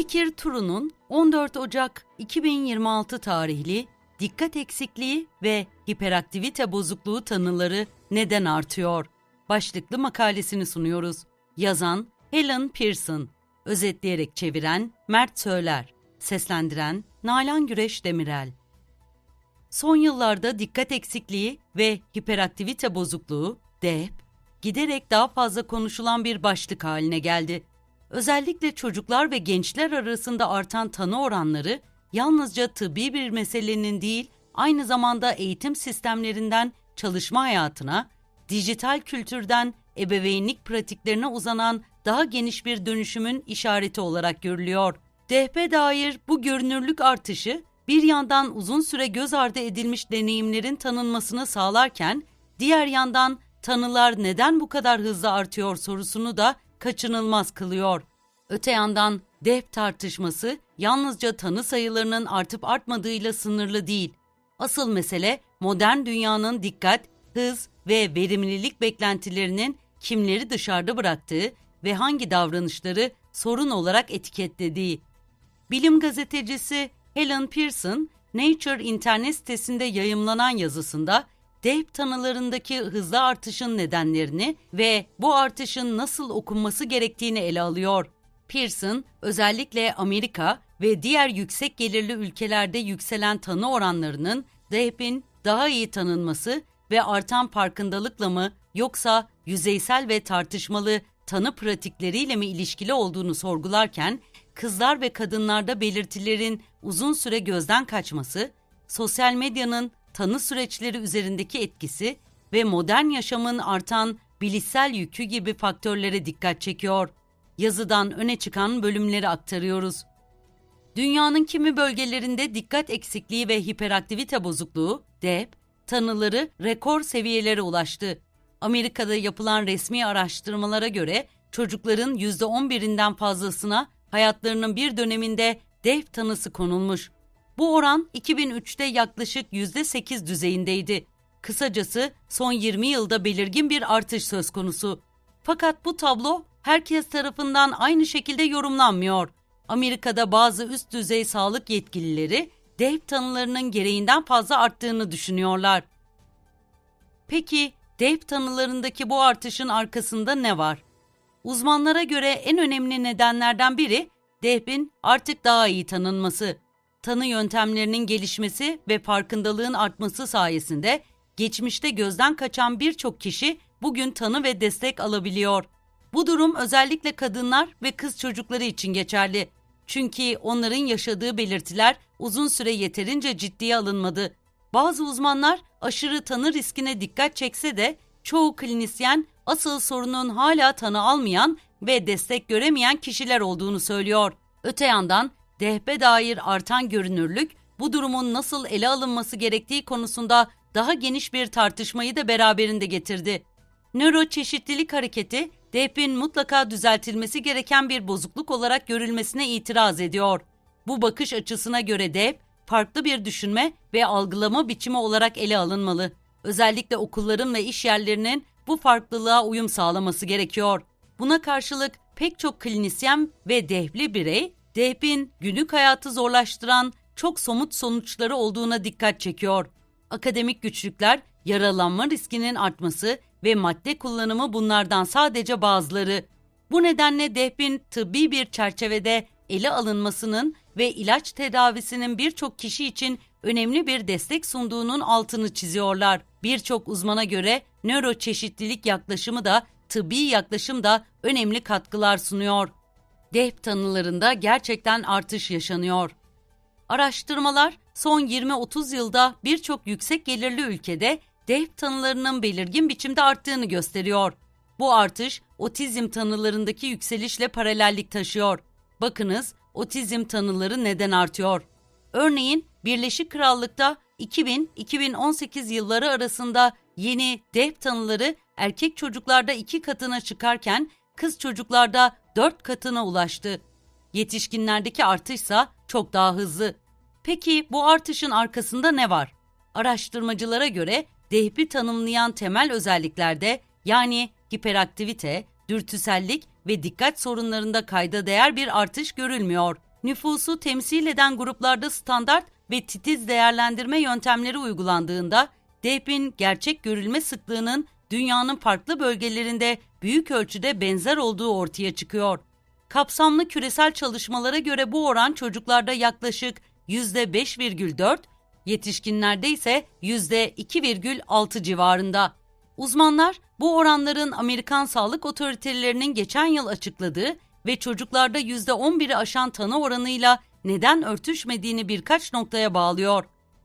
Fikir turunun 14 Ocak 2026 tarihli dikkat eksikliği ve hiperaktivite bozukluğu tanıları neden artıyor? Başlıklı makalesini sunuyoruz. Yazan Helen Pearson, özetleyerek çeviren Mert Söyler, seslendiren Nalan Güreş Demirel. Son yıllarda dikkat eksikliği ve hiperaktivite bozukluğu, DEP, giderek daha fazla konuşulan bir başlık haline geldi. Özellikle çocuklar ve gençler arasında artan tanı oranları yalnızca tıbbi bir meselenin değil, aynı zamanda eğitim sistemlerinden çalışma hayatına, dijital kültürden ebeveynlik pratiklerine uzanan daha geniş bir dönüşümün işareti olarak görülüyor. DHP dair bu görünürlük artışı bir yandan uzun süre göz ardı edilmiş deneyimlerin tanınmasını sağlarken, diğer yandan tanılar neden bu kadar hızlı artıyor sorusunu da kaçınılmaz kılıyor. Öte yandan DEP tartışması yalnızca tanı sayılarının artıp artmadığıyla sınırlı değil. Asıl mesele modern dünyanın dikkat, hız ve verimlilik beklentilerinin kimleri dışarıda bıraktığı ve hangi davranışları sorun olarak etiketlediği. Bilim gazetecisi Helen Pearson, Nature internet sitesinde yayımlanan yazısında DEP tanılarındaki hızlı artışın nedenlerini ve bu artışın nasıl okunması gerektiğini ele alıyor. Pearson, özellikle Amerika ve diğer yüksek gelirli ülkelerde yükselen tanı oranlarının DEP'in daha iyi tanınması ve artan farkındalıkla mı yoksa yüzeysel ve tartışmalı tanı pratikleriyle mi ilişkili olduğunu sorgularken, kızlar ve kadınlarda belirtilerin uzun süre gözden kaçması, sosyal medyanın tanı süreçleri üzerindeki etkisi ve modern yaşamın artan bilişsel yükü gibi faktörlere dikkat çekiyor. Yazıdan öne çıkan bölümleri aktarıyoruz. Dünyanın kimi bölgelerinde dikkat eksikliği ve hiperaktivite bozukluğu, DEP, tanıları rekor seviyelere ulaştı. Amerika'da yapılan resmi araştırmalara göre çocukların %11'inden fazlasına hayatlarının bir döneminde DEP tanısı konulmuş. Bu oran 2003'te yaklaşık %8 düzeyindeydi. Kısacası son 20 yılda belirgin bir artış söz konusu. Fakat bu tablo herkes tarafından aynı şekilde yorumlanmıyor. Amerika'da bazı üst düzey sağlık yetkilileri DEP tanılarının gereğinden fazla arttığını düşünüyorlar. Peki DEP tanılarındaki bu artışın arkasında ne var? Uzmanlara göre en önemli nedenlerden biri DEP'in artık daha iyi tanınması. Tanı yöntemlerinin gelişmesi ve farkındalığın artması sayesinde geçmişte gözden kaçan birçok kişi bugün tanı ve destek alabiliyor. Bu durum özellikle kadınlar ve kız çocukları için geçerli. Çünkü onların yaşadığı belirtiler uzun süre yeterince ciddiye alınmadı. Bazı uzmanlar aşırı tanı riskine dikkat çekse de çoğu klinisyen asıl sorunun hala tanı almayan ve destek göremeyen kişiler olduğunu söylüyor. Öte yandan DHP dair artan görünürlük bu durumun nasıl ele alınması gerektiği konusunda daha geniş bir tartışmayı da beraberinde getirdi. Nöro çeşitlilik hareketi DHP'nin mutlaka düzeltilmesi gereken bir bozukluk olarak görülmesine itiraz ediyor. Bu bakış açısına göre DHP farklı bir düşünme ve algılama biçimi olarak ele alınmalı. Özellikle okulların ve iş yerlerinin bu farklılığa uyum sağlaması gerekiyor. Buna karşılık pek çok klinisyen ve dehli birey, DEHP'in günlük hayatı zorlaştıran çok somut sonuçları olduğuna dikkat çekiyor. Akademik güçlükler, yaralanma riskinin artması ve madde kullanımı bunlardan sadece bazıları. Bu nedenle DEHP'in tıbbi bir çerçevede ele alınmasının ve ilaç tedavisinin birçok kişi için önemli bir destek sunduğunun altını çiziyorlar. Birçok uzmana göre nöro çeşitlilik yaklaşımı da tıbbi yaklaşım da önemli katkılar sunuyor. DEHP tanılarında gerçekten artış yaşanıyor. Araştırmalar son 20-30 yılda birçok yüksek gelirli ülkede DEHP tanılarının belirgin biçimde arttığını gösteriyor. Bu artış otizm tanılarındaki yükselişle paralellik taşıyor. Bakınız otizm tanıları neden artıyor? Örneğin Birleşik Krallık'ta 2000-2018 yılları arasında yeni DEHP tanıları erkek çocuklarda iki katına çıkarken kız çocuklarda dört katına ulaştı. Yetişkinlerdeki artışsa çok daha hızlı. Peki bu artışın arkasında ne var? Araştırmacılara göre DEHP'i tanımlayan temel özelliklerde yani hiperaktivite, dürtüsellik ve dikkat sorunlarında kayda değer bir artış görülmüyor. nüfusu temsil eden gruplarda standart ve titiz değerlendirme yöntemleri uygulandığında DEHP'in gerçek görülme sıklığının dünyanın farklı bölgelerinde büyük ölçüde benzer olduğu ortaya çıkıyor. Kapsamlı küresel çalışmalara göre bu oran çocuklarda yaklaşık %5,4, yetişkinlerde ise %2,6 civarında. Uzmanlar bu oranların Amerikan sağlık otoritelerinin geçen yıl açıkladığı ve çocuklarda %11'i aşan tanı oranıyla neden örtüşmediğini birkaç noktaya bağlıyor.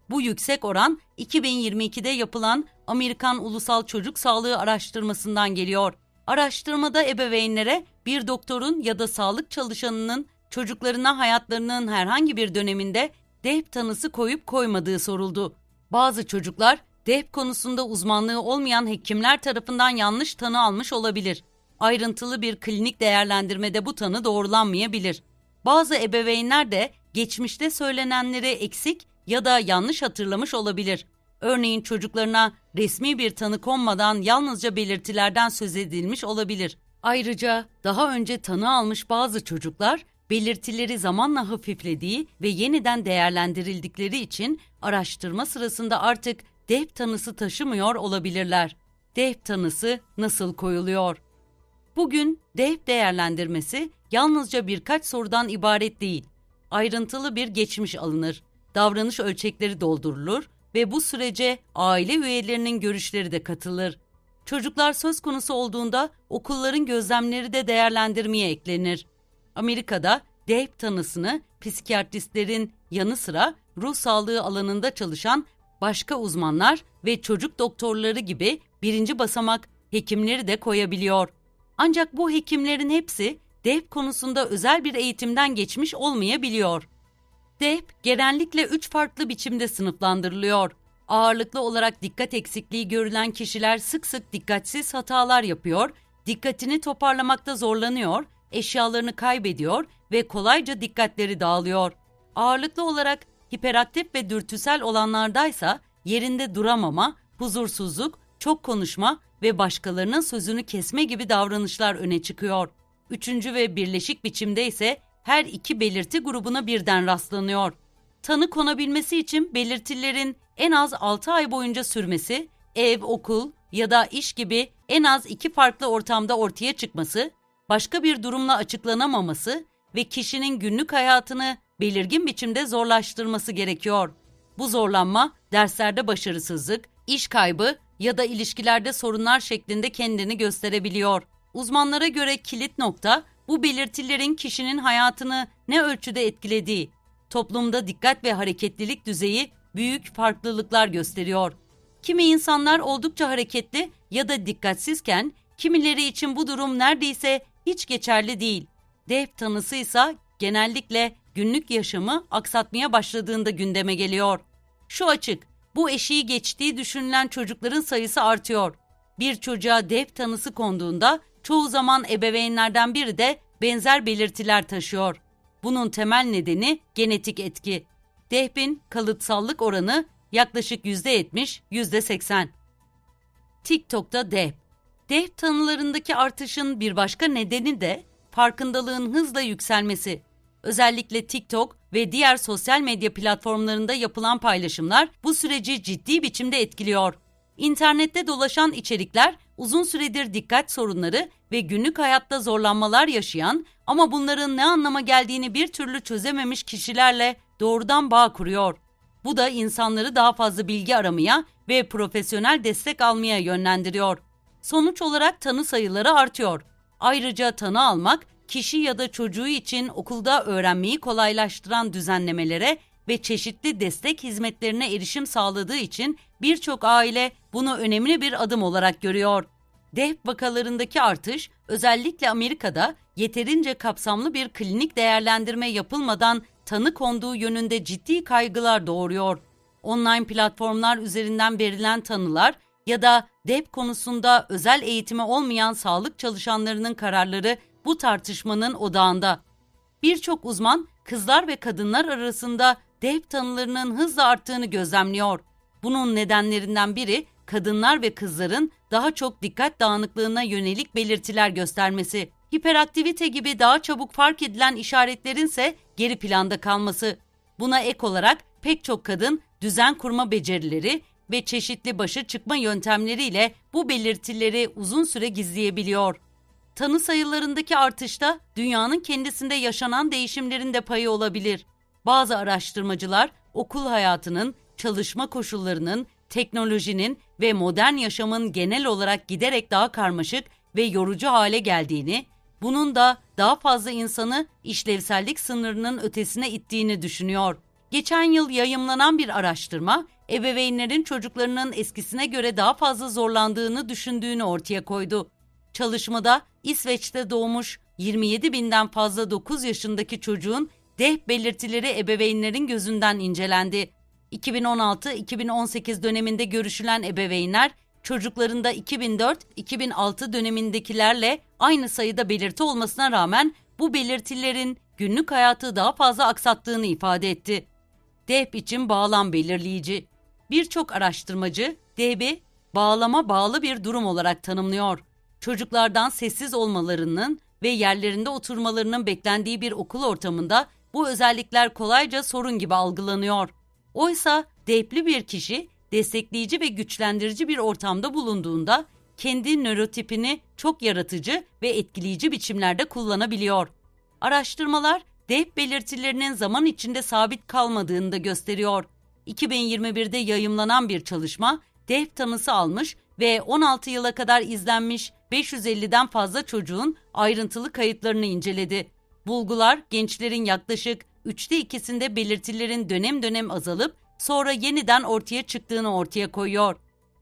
Bu yüksek oran 2022'de yapılan Amerikan Ulusal Çocuk Sağlığı Araştırmasından geliyor. Araştırmada ebeveynlere bir doktorun ya da sağlık çalışanının çocuklarına hayatlarının herhangi bir döneminde DEHP tanısı koyup koymadığı soruldu. Bazı çocuklar DEHP konusunda uzmanlığı olmayan hekimler tarafından yanlış tanı almış olabilir. Ayrıntılı bir klinik değerlendirmede bu tanı doğrulanmayabilir. Bazı ebeveynler de geçmişte söylenenleri eksik ya da yanlış hatırlamış olabilir. Örneğin çocuklarına resmi bir tanı konmadan yalnızca belirtilerden söz edilmiş olabilir. Ayrıca daha önce tanı almış bazı çocuklar belirtileri zamanla hafiflediği ve yeniden değerlendirildikleri için araştırma sırasında artık DEHP tanısı taşımıyor olabilirler. DEHP tanısı nasıl koyuluyor? Bugün DEHP değerlendirmesi yalnızca birkaç sorudan ibaret değil. Ayrıntılı bir geçmiş alınır, davranış ölçekleri doldurulur ve bu sürece aile üyelerinin görüşleri de katılır. Çocuklar söz konusu olduğunda okulların gözlemleri de değerlendirmeye eklenir. Amerika'da DEHP tanısını psikiyatristlerin yanı sıra ruh sağlığı alanında çalışan başka uzmanlar ve çocuk doktorları gibi birinci basamak hekimleri de koyabiliyor. Ancak bu hekimlerin hepsi DEHP konusunda özel bir eğitimden geçmiş olmayabiliyor. DEHP genellikle üç farklı biçimde sınıflandırılıyor. Ağırlıklı olarak dikkat eksikliği görülen kişiler sık sık dikkatsiz hatalar yapıyor, dikkatini toparlamakta zorlanıyor, eşyalarını kaybediyor ve kolayca dikkatleri dağılıyor. Ağırlıklı olarak hiperaktif ve dürtüsel olanlardaysa yerinde duramama, huzursuzluk, çok konuşma ve başkalarının sözünü kesme gibi davranışlar öne çıkıyor. Üçüncü ve birleşik biçimde ise her iki belirti grubuna birden rastlanıyor. Tanı konabilmesi için belirtilerin en az 6 ay boyunca sürmesi, ev, okul ya da iş gibi en az iki farklı ortamda ortaya çıkması, başka bir durumla açıklanamaması ve kişinin günlük hayatını belirgin biçimde zorlaştırması gerekiyor. Bu zorlanma derslerde başarısızlık, iş kaybı ya da ilişkilerde sorunlar şeklinde kendini gösterebiliyor. Uzmanlara göre kilit nokta bu belirtilerin kişinin hayatını ne ölçüde etkilediği. Toplumda dikkat ve hareketlilik düzeyi büyük farklılıklar gösteriyor. Kimi insanlar oldukça hareketli ya da dikkatsizken kimileri için bu durum neredeyse hiç geçerli değil. DEHP tanısı ise genellikle günlük yaşamı aksatmaya başladığında gündeme geliyor. Şu açık, bu eşiği geçtiği düşünülen çocukların sayısı artıyor. Bir çocuğa DEHP tanısı konduğunda çoğu zaman ebeveynlerden biri de benzer belirtiler taşıyor. Bunun temel nedeni genetik etki. DEHP'in kalıtsallık oranı yaklaşık %70, %80. TikTok'ta DEHP. DEHP tanılarındaki artışın bir başka nedeni de farkındalığın hızla yükselmesi. Özellikle TikTok ve diğer sosyal medya platformlarında yapılan paylaşımlar bu süreci ciddi biçimde etkiliyor. İnternette dolaşan içerikler uzun süredir dikkat sorunları ve günlük hayatta zorlanmalar yaşayan ama bunların ne anlama geldiğini bir türlü çözememiş kişilerle doğrudan bağ kuruyor. Bu da insanları daha fazla bilgi aramaya ve profesyonel destek almaya yönlendiriyor. Sonuç olarak tanı sayıları artıyor. Ayrıca tanı almak kişi ya da çocuğu için okulda öğrenmeyi kolaylaştıran düzenlemelere ve çeşitli destek hizmetlerine erişim sağladığı için birçok aile bunu önemli bir adım olarak görüyor. DEHP vakalarındaki artış özellikle Amerika'da yeterince kapsamlı bir klinik değerlendirme yapılmadan tanı konduğu yönünde ciddi kaygılar doğuruyor. Online platformlar üzerinden verilen tanılar ya da DEHP konusunda özel eğitimi olmayan sağlık çalışanlarının kararları bu tartışmanın odağında. Birçok uzman kızlar ve kadınlar arasında DEHP tanılarının hızla arttığını gözlemliyor. Bunun nedenlerinden biri kadınlar ve kızların daha çok dikkat dağınıklığına yönelik belirtiler göstermesi. Hiperaktivite gibi daha çabuk fark edilen işaretlerin ise geri planda kalması. Buna ek olarak pek çok kadın düzen kurma becerileri ve çeşitli başa çıkma yöntemleriyle bu belirtileri uzun süre gizleyebiliyor. Tanı sayılarındaki artışta dünyanın kendisinde yaşanan değişimlerin de payı olabilir. Bazı araştırmacılar okul hayatının, çalışma koşullarının, teknolojinin ve modern yaşamın genel olarak giderek daha karmaşık ve yorucu hale geldiğini, bunun da daha fazla insanı işlevsellik sınırının ötesine ittiğini düşünüyor. Geçen yıl yayımlanan bir araştırma, ebeveynlerin çocuklarının eskisine göre daha fazla zorlandığını düşündüğünü ortaya koydu. Çalışmada İsveç'te doğmuş 27 binden fazla 9 yaşındaki çocuğun DEH belirtileri ebeveynlerin gözünden incelendi. 2016-2018 döneminde görüşülen ebeveynler çocuklarında 2004-2006 dönemindekilerle aynı sayıda belirti olmasına rağmen bu belirtilerin günlük hayatı daha fazla aksattığını ifade etti. DEHP için bağlam belirleyici. Birçok araştırmacı DB bağlama bağlı bir durum olarak tanımlıyor. Çocuklardan sessiz olmalarının ve yerlerinde oturmalarının beklendiği bir okul ortamında bu özellikler kolayca sorun gibi algılanıyor. Oysa DEHP'li bir kişi destekleyici ve güçlendirici bir ortamda bulunduğunda kendi nörotipini çok yaratıcı ve etkileyici biçimlerde kullanabiliyor. Araştırmalar DEHP belirtilerinin zaman içinde sabit kalmadığını da gösteriyor. 2021'de yayımlanan bir çalışma DEHP tanısı almış ve 16 yıla kadar izlenmiş 550'den fazla çocuğun ayrıntılı kayıtlarını inceledi. Bulgular gençlerin yaklaşık üçte ikisinde belirtilerin dönem dönem azalıp sonra yeniden ortaya çıktığını ortaya koyuyor.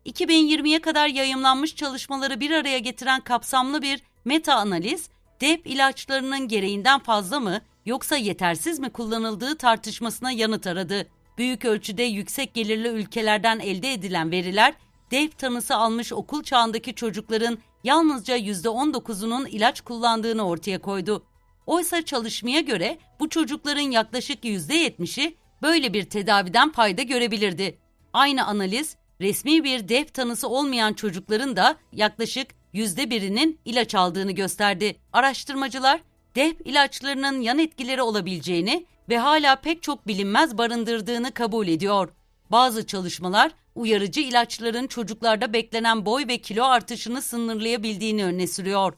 2020'ye kadar yayımlanmış çalışmaları bir araya getiren kapsamlı bir meta analiz, DEP ilaçlarının gereğinden fazla mı yoksa yetersiz mi kullanıldığı tartışmasına yanıt aradı. Büyük ölçüde yüksek gelirli ülkelerden elde edilen veriler, DEP tanısı almış okul çağındaki çocukların yalnızca %19'unun ilaç kullandığını ortaya koydu. Oysa çalışmaya göre bu çocukların yaklaşık %70'i böyle bir tedaviden fayda görebilirdi. Aynı analiz resmi bir DEP tanısı olmayan çocukların da yaklaşık %1'inin ilaç aldığını gösterdi. Araştırmacılar DEP ilaçlarının yan etkileri olabileceğini ve hala pek çok bilinmez barındırdığını kabul ediyor. Bazı çalışmalar uyarıcı ilaçların çocuklarda beklenen boy ve kilo artışını sınırlayabildiğini öne sürüyor.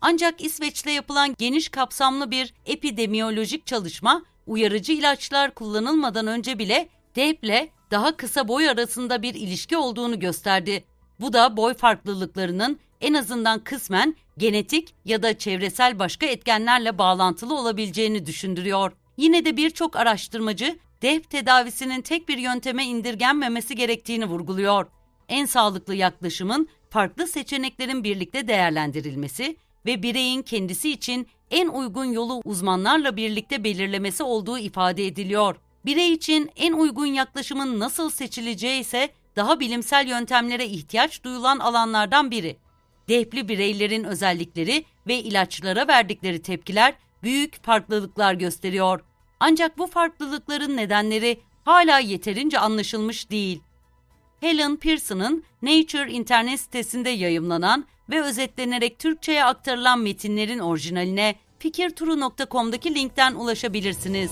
Ancak İsveç'te yapılan geniş kapsamlı bir epidemiyolojik çalışma uyarıcı ilaçlar kullanılmadan önce bile DEP'le daha kısa boy arasında bir ilişki olduğunu gösterdi. Bu da boy farklılıklarının en azından kısmen genetik ya da çevresel başka etkenlerle bağlantılı olabileceğini düşündürüyor. Yine de birçok araştırmacı DEP tedavisinin tek bir yönteme indirgenmemesi gerektiğini vurguluyor. En sağlıklı yaklaşımın farklı seçeneklerin birlikte değerlendirilmesi ve bireyin kendisi için en uygun yolu uzmanlarla birlikte belirlemesi olduğu ifade ediliyor. Birey için en uygun yaklaşımın nasıl seçileceği ise daha bilimsel yöntemlere ihtiyaç duyulan alanlardan biri. Dehpli bireylerin özellikleri ve ilaçlara verdikleri tepkiler büyük farklılıklar gösteriyor. Ancak bu farklılıkların nedenleri hala yeterince anlaşılmış değil. Helen Pearson'ın Nature internet sitesinde yayımlanan ve özetlenerek Türkçe'ye aktarılan metinlerin orijinaline fikirturu.com'daki linkten ulaşabilirsiniz.